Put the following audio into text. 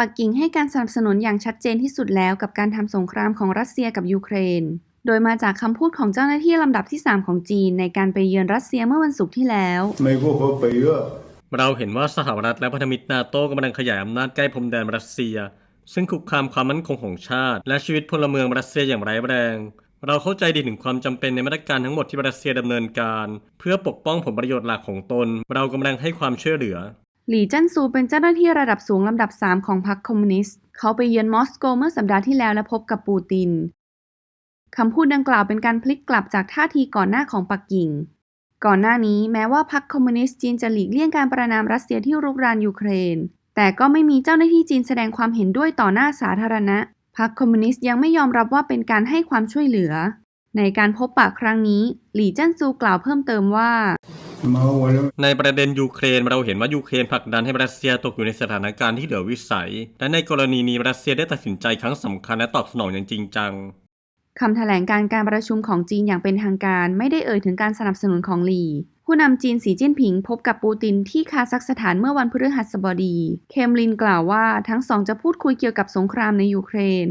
ปักกิ่งให้การสนับสนุนอย่างชัดเจนที่สุดแล้วกับการทำสงครามของรัสเซียกับยูเครน โดยมาจากคำพูดของเจ้าหน้าที่ลำดับที่ 3 ของจีนในการไปเยือนรัสเซียเมื่อวันศุกร์ที่แล้วเราเห็นว่าสหรัฐและพันธมิตรนาโต้กำลังขยายอำนาจใกล้พรมแดนรัสเซีย ซึ่งคุกคามความมั่นคงของชาติ และชีวิตพลเมืองรัสเซียอย่างร้ายแรงเราเข้าใจดีถึงความจำเป็นในมาตรการทั้งหมดที่รัสเซียดำเนินการ เพื่อปกป้องผลประโยชน์หลักของตน เรากำลังให้ความช่วยเหลือ หลี่จั้นซูเป็นเจ้าหน้าที่ระดับสูงลำดับ 3 ของพรรคคอมมิวนิสต์ เขาไปเยือนมอสโกเมื่อสัปดาห์ที่แล้วและพบกับปูติน คำพูดดังกล่าวเป็นการพลิกกลับจากท่าทีก่อนหน้าของปักกิ่ง ก่อนหน้านี้แม้ว่าพรรคคอมมิวนิสต์จีนจะหลีกเลี่ยงการประนามรัสเซียที่รุกรานยูเครน แต่ก็ไม่มีเจ้าหน้าที่จีนแสดงความเห็นด้วยต่อหน้าสาธารณะ พรรคคอมมิวนิสต์ยังไม่ยอมรับว่าเป็นการให้ความช่วยเหลือ ในการพบปะครั้งนี้ หลี่จั้นซูกล่าวเพิ่มเติมว่า ในประเด็นยูเครนเราเห็นว่ายูเครนผลักดันให้รัสเซียตกอยู่ในสถานการณ์ที่เหลือวิสัย และในกรณีนี้รัสเซียได้ตัดสินใจครั้งสำคัญและตอบสนองอย่างจริงจังคำแถลงการการประชุมของจีนอย่างเป็นทางการไม่ได้เอ่ยถึงการสนับสนุนของหลี่ผู้นำจีนสีจิ้นผิงพบกับปูตินที่คาซัคสถานเมื่อวันพฤหัสบดี เคมลินกล่าวว่าทั้งสองจะพูดคุยเกี่ยวกับสงครามในยูเครน